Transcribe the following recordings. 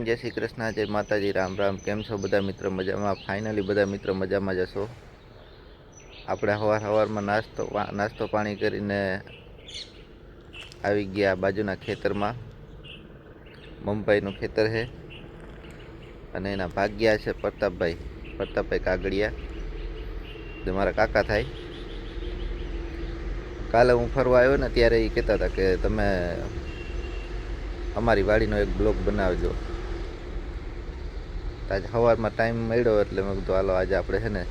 Morning જય શ્રી કૃષ્ણ, જય માતાજી, રામ રામ. કેમ છો બધા મિત્ર મજામાં? ફાઇનલી બધા મિત્ર મજામાં જશો આપણે સવાર સવારમાં નાસ્તો નાસ્તો પાણી કરીને આવી ગયા બાજુના ખેતરમાં. મમભાઈનું ખેતર છે અને એના ભાગ્યા છે પ્રતાપભાઈ. પ્રતાપભાઈ કાગડિયા. જે મારા કાકા થાય. કાલે હું ફરવા આવ્યો ને ત્યારે એ કહેતા હતા કે તમે અમારી વાડીનો એક બ્લોગ બનાવજો. આજે સવારમાં ટાઈમ મળ્યો એટલે મેં કીધું, હાલો, આજે આપણે છે ને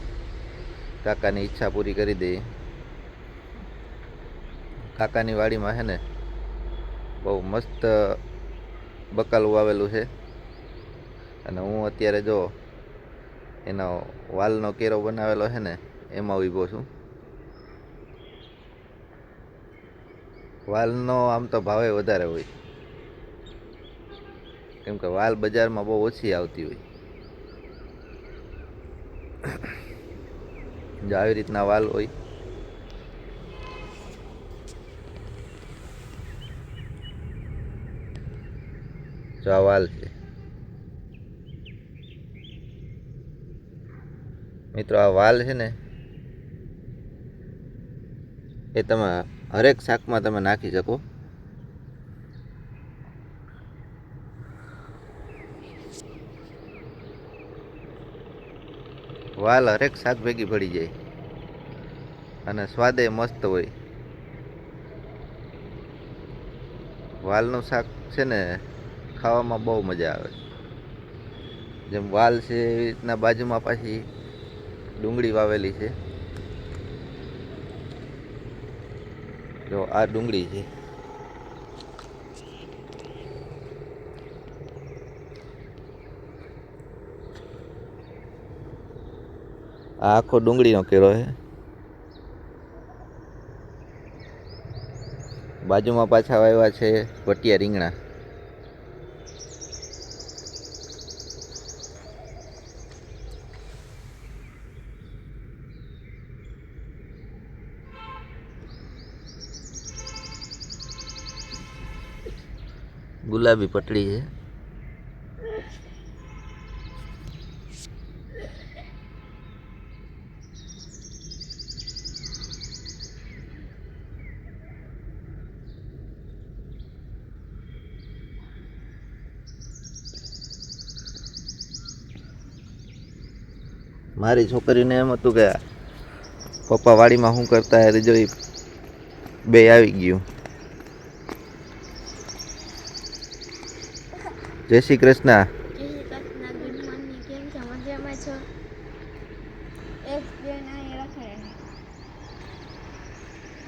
કાકાની ઈચ્છા પૂરી કરી દઈએ. કાકાની વાડીમાં છે ને બહુ મસ્ત બકાલું વાવેલું છે. અને હું અત્યારે જો એનો વાલનો કેરો બનાવેલો છે ને, એમાં ઊભો છું. વાલનો આમ તો ભાવે વધારે હોય. કેમ કે વાલ બજારમાં બહુ ઓછી આવતી હોય. જો આવી રીતના વાલ હોય. જો આ વાલ છે. મિત્રો, આ વાલ છે ને, એ તમે હરેક શાકમાં તમે નાખી શકો. વાલ હરેક શાક ભેગી પડી જાય. અને સ્વાદે મસ્ત હોય. વાલનું શાક છે ને, ખાવામાં બહુ મજા આવે. જેમ વાલ છે એવી રીતના બાજુમાં પાછી ડુંગળી વાવેલી છે. જો આ ડુંગળી છે. આ આખો ડુંગળીનો કેરો છે બાજુમાં પાછા વાવ્યા છે પટિયા રીંગણા. ગુલાબી પટડી છે મારી છોકરીને એમ હતું કે પપ્પા વાડીમાં શું કરતા એ જો બે આવી ગયું. જય શ્રી કૃષ્ણ.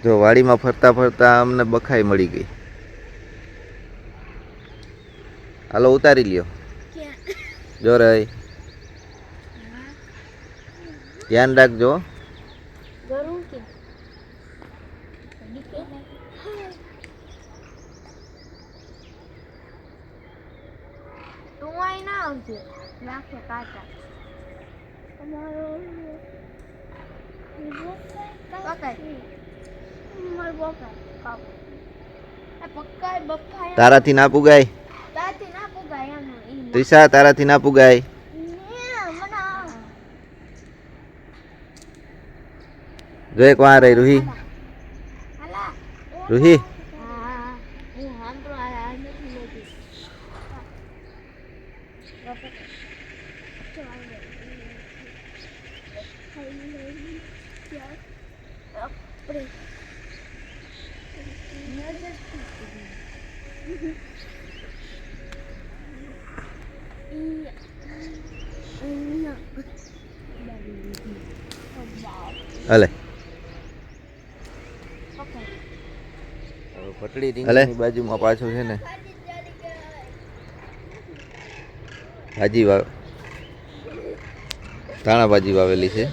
જો વાડીમાં ફરતા ફરતા અમને બખાઈ મળી ગઈ. હાલો ઉતારી લ્યો. જો રહી ધ્યાન રાખજો ગરું કે તું અહીં ના આવજે નાખે કાંટા અમારો પકડ માર બકાય કાપ આ પક્કા રાખજો તારાથી ના પુગાય. તારાથી ના પુગાય. ત્રિષા તારાથી ના પુગાય ને, મને આ. જો એક વાર રહી રૂહી હાલા. રૂહી હા, હું હાંભળો આ આ નથી લેતી. આપણે હલે Okay. પટડી રીંગણની બાજુમાં પાછું છે ને. ભાજી વાવ ધાણા ભાજી વાવેલી છે.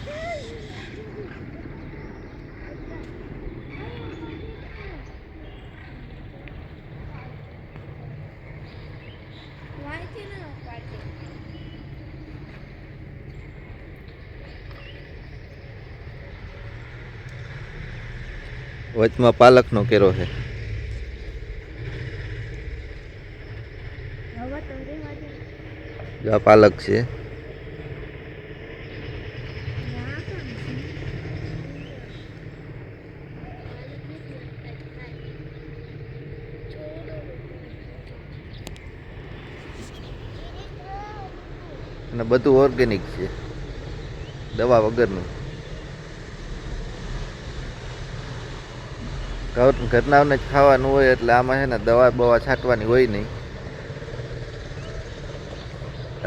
વચમાં પાલકનો કેરો છે હવે તો રેવા દે. જો આ પાલક છે. અને બધું ઓર્ગેનિક છે. દવા વગરનું. ઘરનાઓને જ ખાવાનું હોય એટલે આમાં છે ને દવા બવા છાંટવાની હોય નહીં.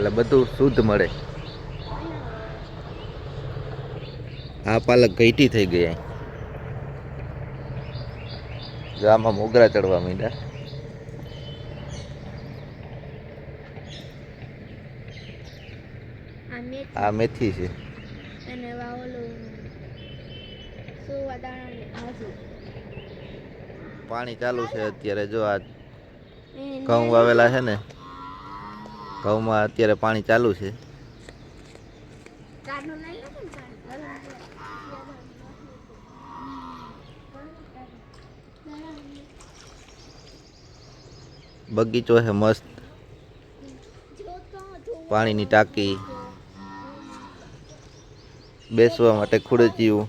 એટલે બધું શુદ્ધ મળે. આ પાલક ઘઈટી થઈ અહીં. જો આમાં મોગરા ચડવા માંડ્યા. આ મેથી. છે. અને પાણી ચાલુ છે અત્યારે જો આ ઘઉં વાવેલા છે ને ઘઉંમાં અત્યારે પાણી ચાલુ છે. બગીચો છે મસ્ત. પાણીની ટાંકી. બેસવા માટે ખુડચિયું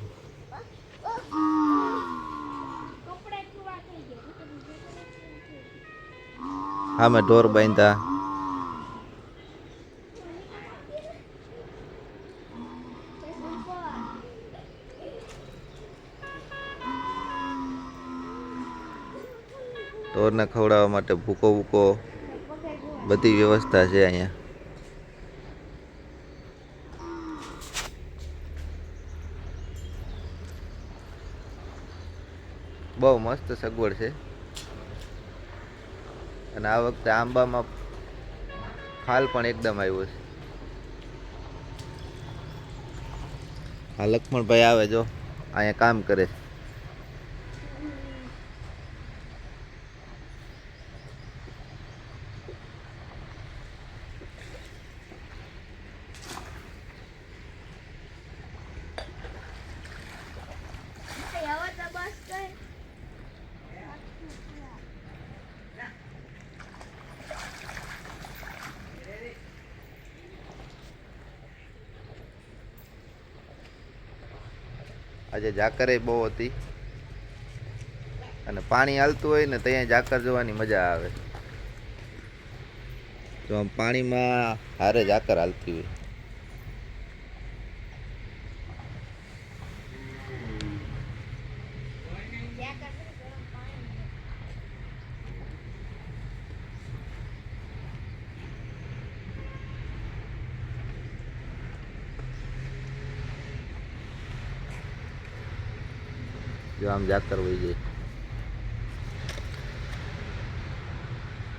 સામે ઢોર બાંધ્યા. ઢોરને ખવડાવવા માટે ભૂકો ભૂકો બધી વ્યવસ્થા છે અહીંયા. બહુ મસ્ત સગવડ છે. અને આ વખતે આંબામાં ફાલ પણ એકદમ આવ્યો છે. આ લક્ષ્મણભાઈ આવે જો, અહીંયા કામ કરે છે હવે તો બસ કઈ આજે ઝાકરે બહુ હતી. અને પાણી હાલતું હોય ને ત્યાં ઝાકર જોવાની મજા આવે. તો આમ પાણીમાં હારે ઝાકર હાલતી હોય. જો આમ જાતર વહી જાય.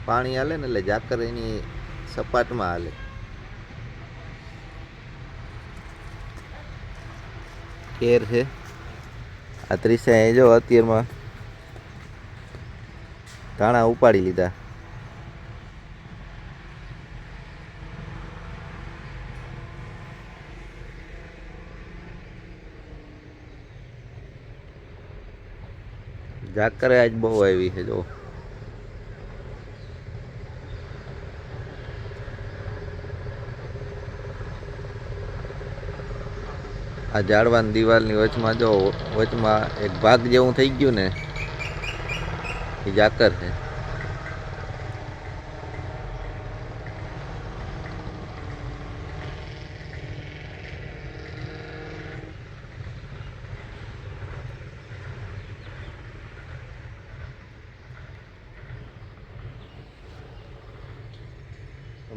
પાણી હાલે ને એટલે જાકર એની સપાટમાં હાલે. કેર છે. આ ત્રીસા જો અત્યારમાં ધાણા ઉપાડી લીધા. ઝાકરે આજ બહુ આવી છે જો આ ઝાડવાની દિવાલની વચમાં જો, વચમાં એક ભાગ જેવું થઈ ગયું ને, એ ઝાકર છે.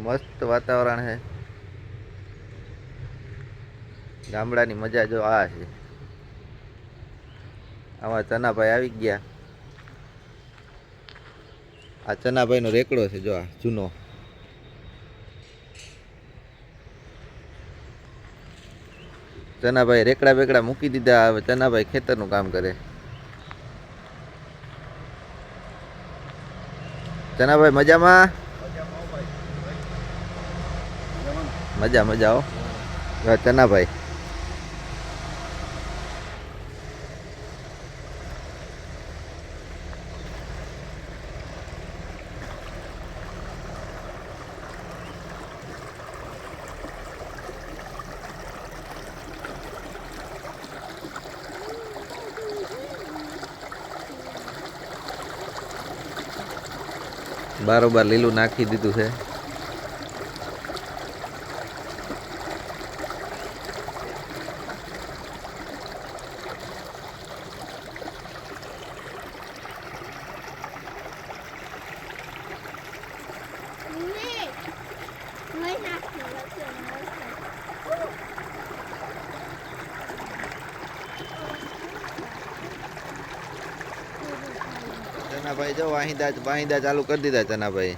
મસ્ત વાતાવરણ છે. ગામડાની મજા જો આ છે. આમાં ચનાભાઈ આવી ગયા. આ ચનાભાઈનો રેકડો છે જો આ જૂનો. ચનાભાઈ રેકડા બેકડા મૂકી દીધા, હવે ચનાભાઈ ખેતરનું કામ કરે. ચનાભાઈ મજામાં? મજા મજા હો. ચના ભાઈ. બારોબાર લીલું નાખી દીધું છે. ચનાભાઈ જો વાહિંદા વાહિંદા ચાલુ કરી દીધા ચનાભાઈ.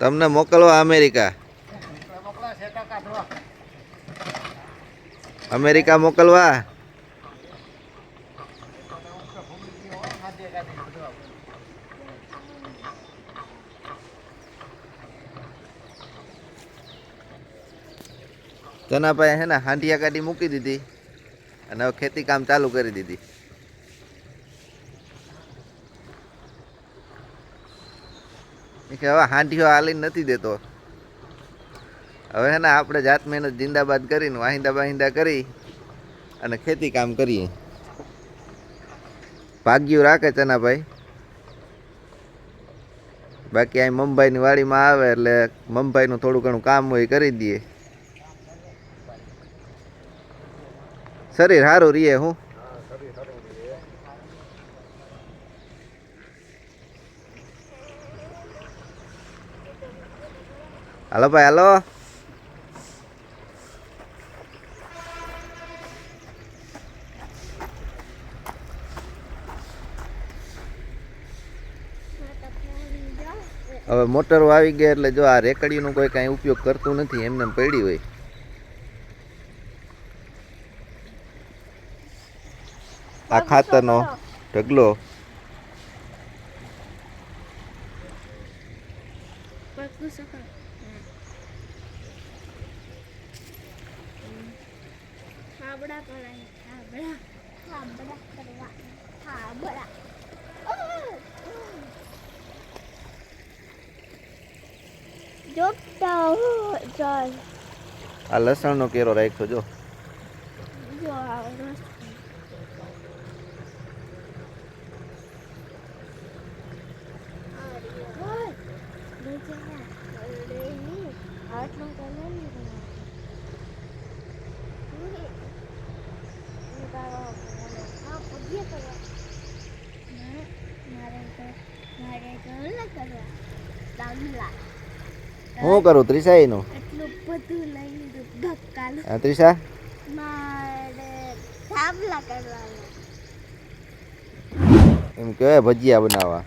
તમને મોકલવા અમેરિકા? અમેરિકા મોકલવા? ચનાભાઈ હે ને હાંડિયા ગાડી મૂકી દીધી અને હવે ખેતી કામ ચાલુ કરી દીધી. કે હવે હાંડીઓ હાલીને નથી દેતો. હવે હે ને આપણે જાત મહેનત જિંદાબાદ કરીને વાહિંદા બાહિંદા કરી અને ખેતી કામ કરીએ. ભાગ્યું રાખે ચનાભાઈ બાકી અહીં મુંબઈની વાડીમાં આવે એટલે મુંબઈનું થોડું ઘણું કામ હોય કરી દઈએ. શરીર સારું રહીએ હું. હાલો ભાઈ, હાલો. હવે મોટરો આવી ગયા એટલે જો આ રેકડીનો કોઈ કાંઈ ઉપયોગ કરતું નથી, એમને એમ પડી હોય. આ ખાતરનો ઢગલો. આ લસણનો કેરો રાખ્યો જો આ રસ આટલું કલર નહીં હા પગે કરવા મારે તો મારે તો ઓલા કરવા દામલા હું કરું ત્રિષા એનું ત્રિષા એમ કેવાય ભજીયા બનાવવા.